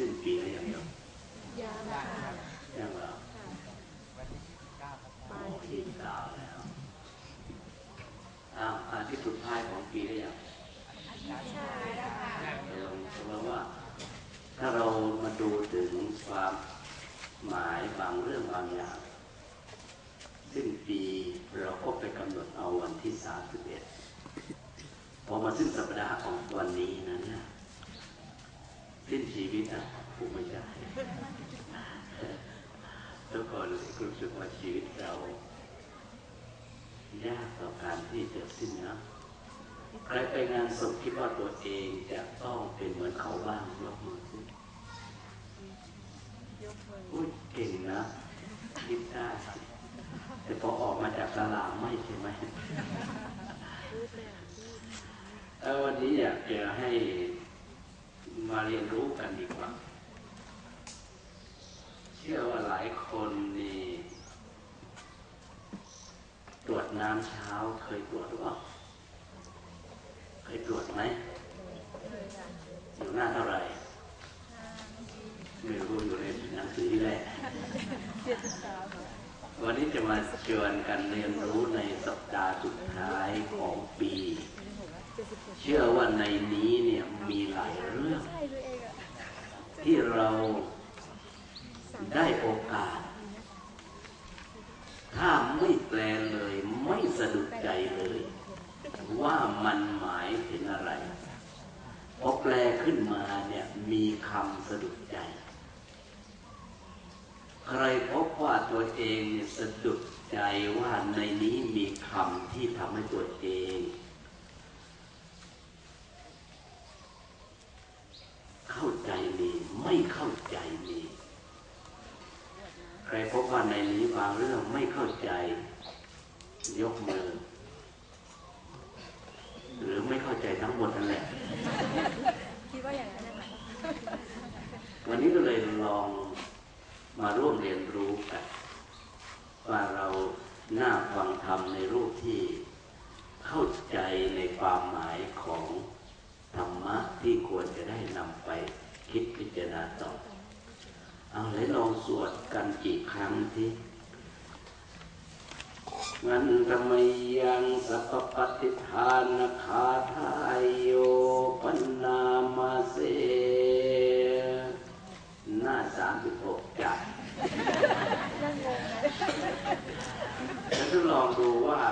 สิ้นปีแล้วยังยังยาค่ะยังเหรอวันที่ยี่สิบเก้าครับปลายโอ้ปียี่สิบเก้าแล้วอ้าวอาทิตย์สุดท้ายของปีแล้วยังใช่เออแปลว่า ถ้าเรามาดูถึงความหมายบางเรื่องบางอย่างสิ้นปีเราก็ไปกำหนดเอาวันที่สามสิบเอ็ดพอมาสิ้นสัปดาห์ของวันนี้นะเนี่ย สิ้นชีวิตอะผมไม่ได้ทุกคนรู้สึกว่าชีวิตเรา ยากต่อการที่จะสิ้นนะใครไปงานศพคิดว่าตัวเองจะต้องเป็นเหมือนเขาบ้างยกมือขึ้นยกมืออุ้ยเก่งนะคิดได้แต่พอออกมาจากตลาดไม่ใช่ไหมพูดเลยอะพี่เออวันนี้อยากจะให้ มาเรียนรู้กันดีกว่า เชื่อว่าหลายคนนี่ตรวจน้ำเช้าเคยตรวจหรือเปล่าเคยตรวจไหมอยู่หน้าเท่าไหร่ไม่รู้อยู่ในหนังสือแหละเจ็ดสิบสามค่ะวันนี้จะมาชวนกันเรียนรู้ในสัปดาห์สุดท้ายของปี เชื่อว่าในนี้เนี่ยมีหลายเรื่อง ใช่ด้วยเองอะ ที่เราได้โอกาส ถ้าไม่แปลเลยไม่สะดุดใจเลย ว่ามันหมายถึงอะไรพอแปลขึ้นมาเนี่ยมีคำสะดุดใจ ใครพบว่าตัวเองเนี่ยสะดุดใจว่าในนี้มีคำที่ทำให้ตัวเองเข้าใจมี ไม่เข้าใจมี ใครพบว่าในนี้บางเรื่องไม่เข้าใจ ยกมือ หรือไม่เข้าใจทั้งหมดนั่นแหละคิดว่าอย่างนั้นนะคะวันนี้ก็เลยลองมาร่วมเรียนรู้กันว่าเราหน้าฟังธรรมในรูปที่เข้าใจในความหมายของธรรมะที่ควรจะได้นำไป คิดพิจารณาต่อ เอาเลยลองสวดกันอีกครั้งที่มันทำไมยังสัพพปฏิทานคาทายโยปนนามาเสหน้าสามสิบหกจัดยังงงนะแล้วทดลองดูว่า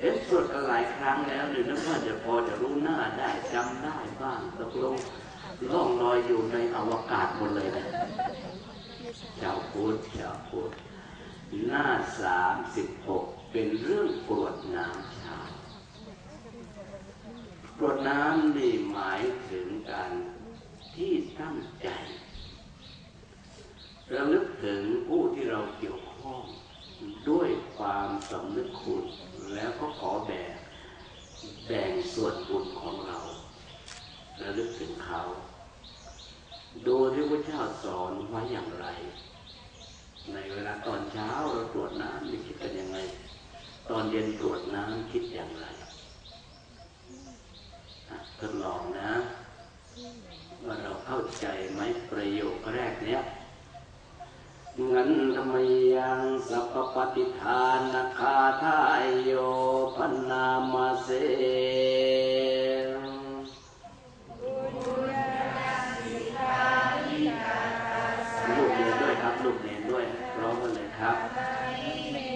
เอ๊ะสวดกันหลายครั้งแล้วหรือนึกว่าจะพอจะรู้หน้าได้จำได้บ้างตกลง ล่องลอยอยู่ในอวกาศหมดเลยนะไม่ใช่ชาวพุทธชาวพุทธหน้าสามสิบหกเป็นเรื่องปวดน้ำชากรวดน้ำนี่หมายถึงการที่ตั้งใจระลึกถึงผู้ที่เราเกี่ยวข้อง ด้วยความสำนึกคุณ แล้วก็ขอแบ่งแบ่งส่วนบุญของเราระลึกถึงเขา ดูที่พระเจ้าสอนไว้อย่างไร ในเว ลาตอนเช้าเราตรวจน้ำนี่คิดกันยังไง ตอนเย็นตรวจน้ำคิดอย่างไรทดลองนะ ว่าเราเข้าใจไหมประโยคแรกเนี้ยงั้นทำไมยังสัพพปฏิทานคาทายโยปนนามาเส ลูกเรียนด้วยครับ ลูกเรียนด้วยร้องกั นเ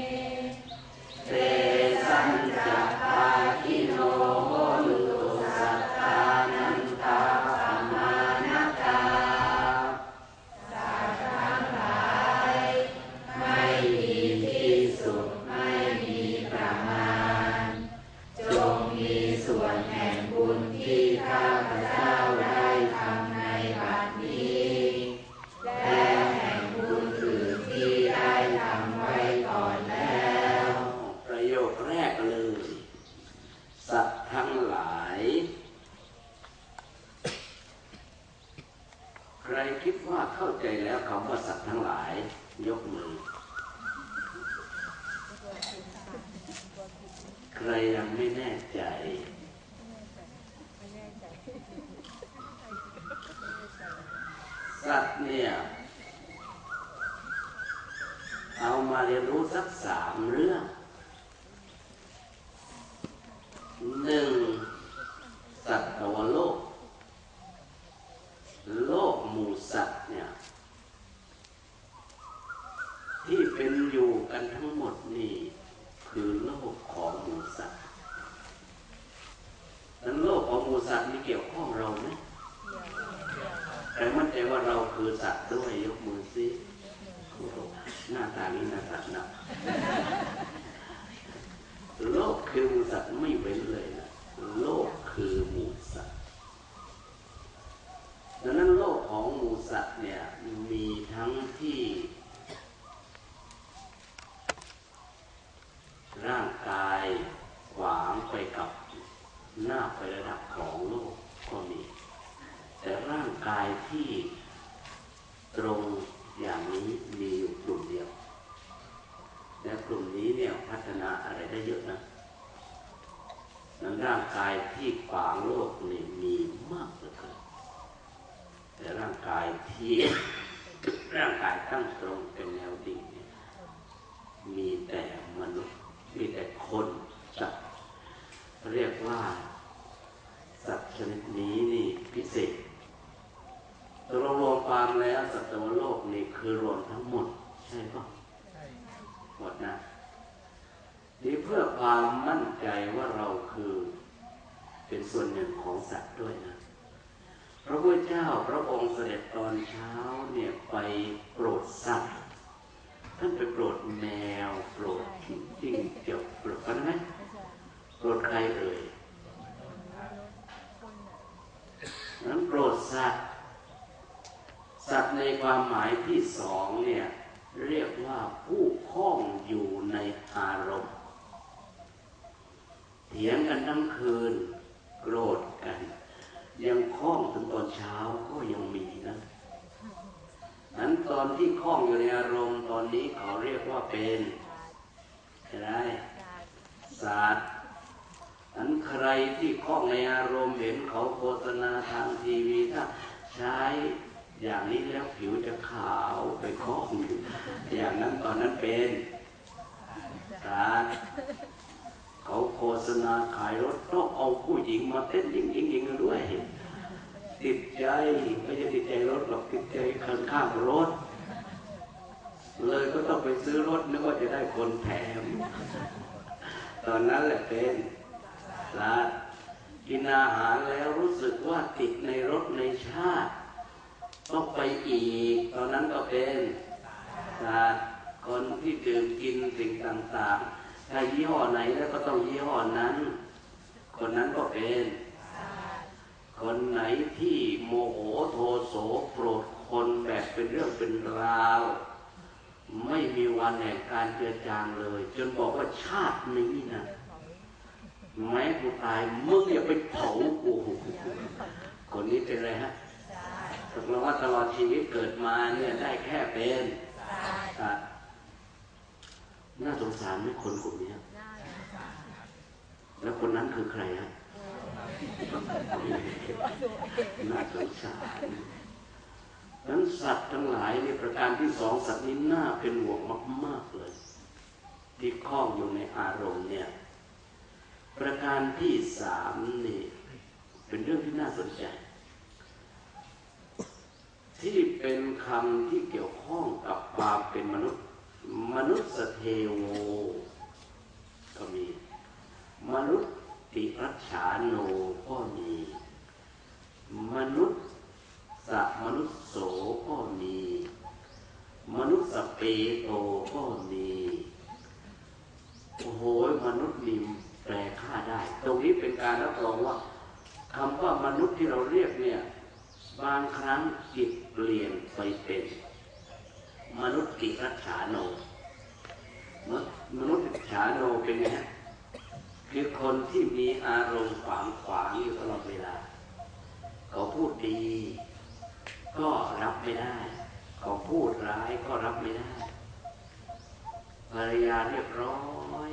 เข้าใจแล้วคำว่าสัตว์ทั้งหลายยกมือ ใครยังไม่แน่ใจ ไม่แน่ใจ สัตว์ หนึ่งสัตวโลก โลกหมู่สัตว์เนี่ย ที่เป็นอยู่กันทั้งหมดนี่ คือโลกของหมูสัตว์นั้นโลกของหมูสัตว์มีเกี่ยวข้องเราไหมใครมั่นใจว่าเราคือสัตว์ด้วยยกมือซิโอ้โหหน้าตานี้หน้าสัตว์นะโลก คือสัตว์ไม่เว้นเลยนะโลกคือหมูสัตว์ดังนั้นโลกของหมูสัตว์เนี่ยมีทั้งที่ ร่างกายขวางไปกับหน้าไประดับของโลกก็มี แต่ร่างกายที่ตรงอย่างนี้มีอยู่กลุ่มเดียว และกลุ่มนี้เนี่ยพัฒนาอะไรได้เยอะนะ นั้นร่างกายที่ขวางโลกนี่มีมากเหลือเกินแต่ร่างกายที่ ร่างกายตั้งตรงเป็นแนวดิ่งนี่มีแต่มนุษย์ มีแต่คนสัตว์เรียกว่า สัตว์ชนิดนี้นี่พิเศษตัวรวมความแล้วสัตว์โลกนี่คือรวมทั้งหมด ใช่ปะหมดนะ นี่เพื่อความมั่นใจว่าเราคือ เป็นส่วนหนึ่งของสัตว์ด้วยนะ พระพุทธเจ้าพระองค์เสด็จตอนเช้าเนี่ยไปโปรดสัตว์ ท่านไปโปรดแมว โปรดจิ้งจกโปรดกันไหมโปรดใครเอ่ยนั้นโปรดสัตว์ สัตว์ในความหมายที่สองเนี่ยเรียกว่าผู้คล้องอยู่ในอารมณ์ ถียงกันทั้งคืนโกรธกัน ยังคล้องถึงตอนเช้าก็ยังมีนะนั้นตอนที่คล้องอยู่ในอารมณ์ตอนนี้เขาเรียกว่าเป็นอะไรศาสตร์ศาสตร์นั้นใครที่คล้องในอารมณ์เห็นเขาโฆษณาทางทีวีถ้าใช้อย่างนี้แล้วผิวจะขาวไปคล้องอย่างนั้นตอนนั้นเป็นศาสตร์ ษณาขายรถต้องเอาผู้หญิงมาเต้นยิงยิงยิงด้วย ติดใจไม่ใช่ติดใจรถหรอกติดใจข้างข้างรถ เลยก็ต้องไปซื้อรถนึกว่าจะได้คนแถม ตอนนั้นแหละเป็นลาดกินอาหารแล้วรู้สึกว่าติดในรสในชาติ ต้องไปอีก ตอนนั้นก็เป็นลาดคนที่ดื่มกินสิ่งต่างๆ ถ้ายี่ห้อไหนแล้วก็ต้องยี่ห้อนั้น คนนั้นก็เป็น คนไหนที่โมโหโทโสโกรธคนแบบเป็นเรื่องเป็นราว ไม่มีวันแห่งการเจือจางเลย จนบอกว่าชาตินี้นะแม้กูตายมึงอย่าไปเผากูคนนี้เป็นอะไรฮะตกลงว่าตลอดชีวิตเกิดมาเนี่ยได้แค่เป็นสัตว์ น่าสงสารไหมคนกลุ่มนี้หน้าแล้วคนนั้นคือใครฮะน่าสงสารนั้นสัตว์ทั้งหลายในประการที่สองสัตว์นี้น่าเป็นห่วงมาก ๆเลย ที่คล้องอยู่ในอารมณ์เนี่ย ประการที่สามนี่ เป็นเรื่องที่น่าสนใจ ที่เป็นคำที่เกี่ยวข้องกับความเป็นมนุษย์ มนุษย์สเทโวก็มี มนุษย์ติรัชาโนก็มี มนุษย์สัมนุษย์โสก็มี มนุษย์สเปโตก็มีโอ้โหมนุษย์มีแปลค่าได้ ตรงนี้เป็นการรับรองว่าคำว่ามนุษย์ที่เราเรียกเนี่ย บางครั้งจิตเปลี่ยนไปเป็น มนุษย์กิรัชฉาโน มนุษย์กิรัชฉาโนเป็นไงฮะคือคนที่มีอารมณ์ขวางขวางอยู่ตลอดเวลา เขาพูดดี ก็รับไม่ได้ เขาพูด ร้ายก็รับไม่ได้ภรรยาเรียบร้อย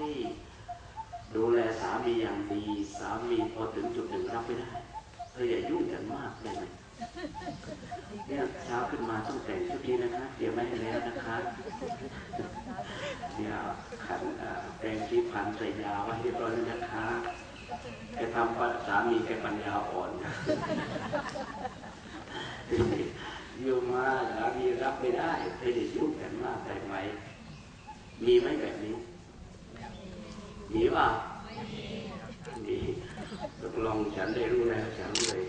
ดูแลสามีอย่างดี สามีพอถึงจุดหนึ่งรับไม่ได้เธออย่ายุ่งกันมากได้ไหมเนี่ยเช้าขึ้นมาต้องแต่งชุดนี้นะคะเตรียมไว้ให้แล้วนะคะเนี่ยขันเอ่อแปรงชีฟันใส่ยาไว้เรียบร้อยนะคะแกทำปัญสามีแกปัญญาอ่อน อยู่มาสามีรับไม่ได้ไปดิยุ่งแผ่นมากได้ไหม มีไหมแบบนี้ มีป่ะมีตกลงฉันได้รู้แล้วฉันเลย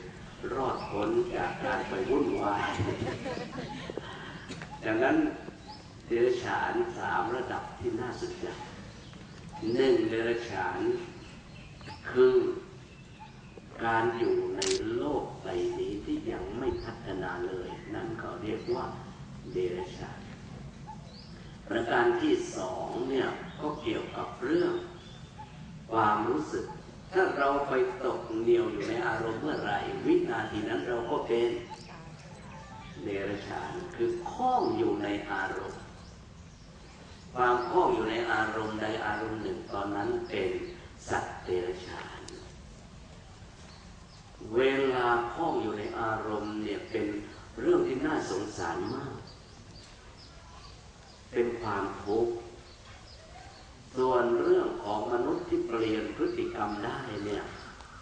รอดพ้นจากการไปวุ่นวายดังนั้นเดรัจฉานสามระดับที่น่าสนใจหนึ่งเดรัจฉาน คือการอยู่ในโลกใบนี้ที่ยังไม่พัฒนาเลย นั่นเขาเรียกว่าเดรัจฉานประการที่สองเนี่ยก็เกี่ยวกับเรื่องความรู้สึก ถ้าเราไปตกเหนียวอยู่ในอารมณ์เมื่อไหร่ วินาทีนั้นเราก็เป็นเดรัจฉานคือคล้องอยู่ในอารมณ์ ความคล้องอยู่ในอารมณ์ใดอารมณ์หนึ่งตอนนั้นเป็นสัตว์เดรัจฉาน เวลาคล้องอยู่ในอารมณ์เนี่ยเป็น เรื่องที่น่าสงสารมาก เป็นความทุกข์ส่วนเรื่องของมนุษย์ที่เปลี่ยนพฤติกรรมได้เนี่ย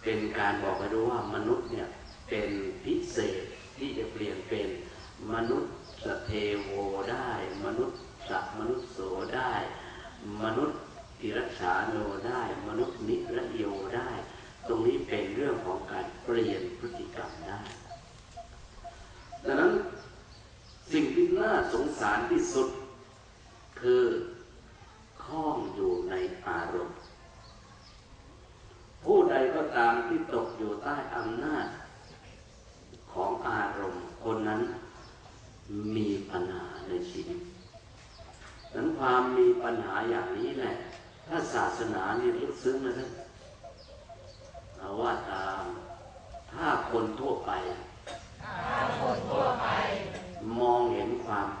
เป็นการบอกไปด้วยว่ามนุษย์เนี่ยเป็นพิเศษที่จะเปลี่ยนเป็นมนุษย์สเทโวได้ มนุษย์สัมนุษย์โสได้ มนุษย์ติรัชาโนได้ มนุษย์นิระโยได้ ตรงนี้เป็นเรื่องของการเปลี่ยนพฤติกรรมได้ ดังนั้นสิ่งที่น่า สงสารที่สุด คือข้องอยู่ในอารมณ์ ผู้ใดก็ตามที่ตกอยู่ใต้อำนาจ ของอารมณ์คนนั้นมีปัญหาในชีวิตนั้นความมีปัญหาอย่างนี้แหละ ถ้าศาสนาเนี่ยลึกซึ้งนะท่านเอาว่าตามถ้าคนทั่วไป มองเห็นความ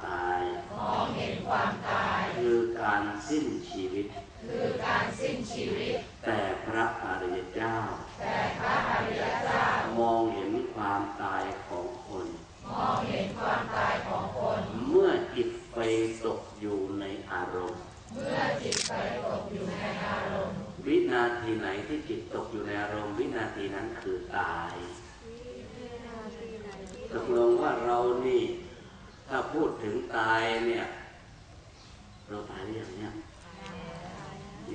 ตายมองเห็น ความตาย คือการสิ้นชีวิต คือการสิ้นชีวิต แต่พระอริยเจ้า แต่พระอริยเจ้า มองเห็นความตายของคน มองเห็นความตายของคน เมื่อจิตไปตกอยู่ในอารมณ์ เมื่อจิตไปตกอยู่ในอารมณ์ วินาทีไหนที่จิตตกอยู่ในอารมณ์ วินาทีนั้นคือตายตกลงว่าเรานี่ ถ้าพูดถึงตายเนี่ย เราตายหรือยังเนี่ย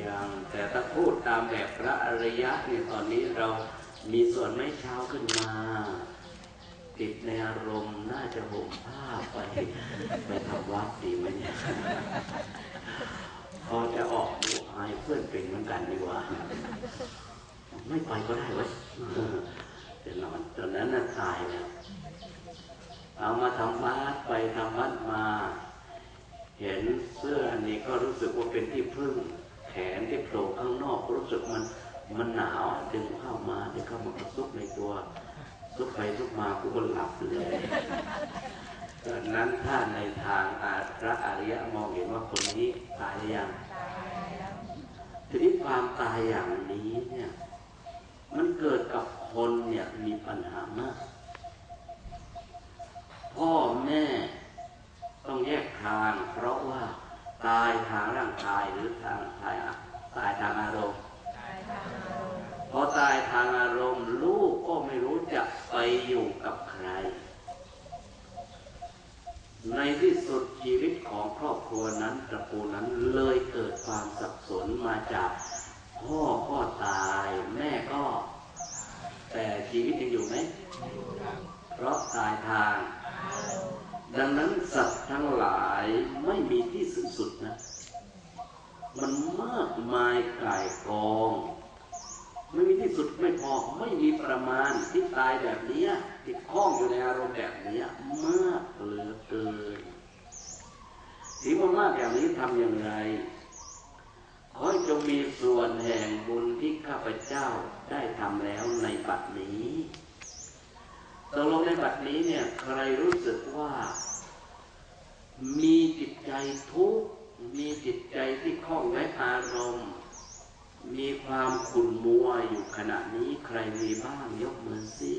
ยังแต่ถ้าพูดตามแบบ พระอริยะเนี่ยตอนนี้เรามีส่วนไม่เช้าขึ้นมา ติดในอารมณ์น่าจะห่มผ้าไปไปทำวัดดีไหมเนี่ยพอจะออกดูอายเพื่อนเป็นเหมือนกันดีกว่าไม่ไปก็ได้เว้ยจะนอนตอนนั้นน่ะตายแล้วเอามาทำวัดไปทำวัดมา เห็นเสื้ออันนี้ก็รู้สึกว่าเป็นที่พึ่ง นที่โผล่ข้างนอกรู้สึกมันมันหนาวดึงเข้ามาดึงเข้ามากระซุกในตัวซุกไปซุกมากูก็หลับเลยดังนั้นถ้าในทางอาพระอริยะมองเห็นว่าคนนี้ตายอยังทีนี้ความตายอย่างนี้เนี่ยมันเกิดกับคนเนี่ยมีปัญหามาก พ่อแม่ต้องแยกทางเพราะว่า ตายทางร่างกายหรือทางตายตายทางอารมณ์พอตายทางอารมณ์ลูกก็ไม่รู้จะไปอยู่กับใคร ในที่สุดชีวิตของครอบครัวนั้นตระกูลนั้นเลยเกิดความสับสนมาจากพ่อก็ตายแม่ก็ แต่ชีวิตยังอยู่ไหมเพราะตายทาง ดังนั้นสัตว์ทั้งหลายไม่มีที่ สุดนะ มันมากมายกายกอง ไม่มีที่สุดไม่พอไม่มีประมาณที่ตายแบบนี้ยที่คล้องอยู่ในอารมณ์แบบนี้มากเหลือเกินที่ว่ามากอย่างนี้ทำอย่างไรขอจงมีส่วนแห่งบุญที่ข้าพเจ้าได้ทำแล้วในบัดนี้ตกลงในบัดนี้เนี่ยใครรู้สึกว่า มีจิตใจทุกข์มีจิตใจที่คล้องไว้อารมณ์ มีความขุ่นมัวอยู่ขณะนี้ใครมีบ้างยกมือสิ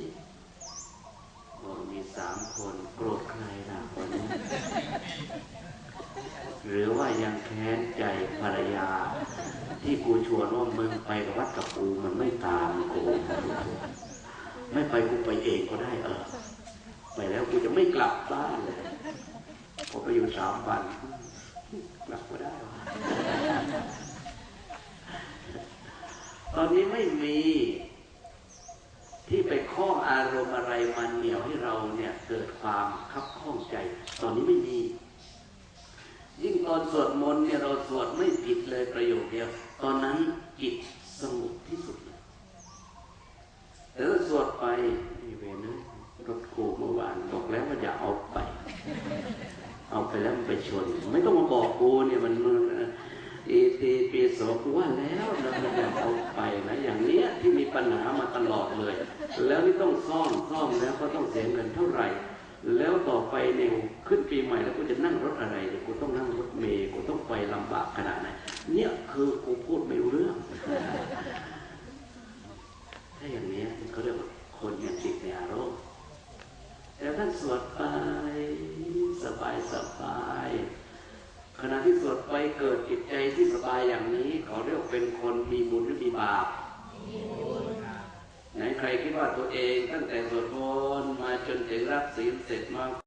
โอ้มีสามคนโกรธใครล่ะคนนี้ หรือว่ายังแค้นใจภรรยา ที่กูชวนว่ามึงไปวัดกับกูมันไม่ตามกูไม่ไปกูไปเองก็ได้เออไปแล้วกูจะไม่กลับบ้านเลย พอไปอยู่สามวันกลับก็ได้ ตอนนี้ไม่มีที่ไปคล้องอารมณ์อะไรมันเหนียวให้เราเนี่ย เกิดความคับข้องใจ ตอนนี้ไม่มี ยิ่งตอนสวดมนต์เนี่ยเราสวดไม่ผิดเลยประโยคเดียว ตอนนั้นจิตสงบที่สุดเลยแต่ถ้าสวดไปนี่เวนะรถกูเมื่อวานบอกแล้วว่าอย่าเอา เอาไปแล้วมันไปชน ไม่ต้องมาบอกกูเนี่ยมันมึงอีตีปีสองกูว่าแล้วนะมันอย่าเอาไปนะอย่างเนี้ยที่มีปัญหามาตลอดเลย แล้วนี่ต้องซ่อมซ่อมแล้วก็ต้องเสียเงินเท่าไหร่ แล้วต่อไปเนี่ยขึ้นปีใหม่แล้วกูจะนั่งรถอะไรเนี่ยกูต้องนั่งรถเมล์กูต้องไปลำบากขนาดไหนเนี่ยคือกูพูดไม่รู้เรื่องถ้าอย่างเนี้ยเขาเรียกว่าคนยังติดในอารมณ์แต่ท่านสวดไป สบายสบายขณะที่สวดไปเกิดจิตใจที่สบายอย่างนี้เขาเรียกว่าเป็นคนมีบุญหรือมีบาปไหนใครคิดว่าตัวเองตั้งแต่สวดมนต์มาจนถึงรับศีลเสร็จมา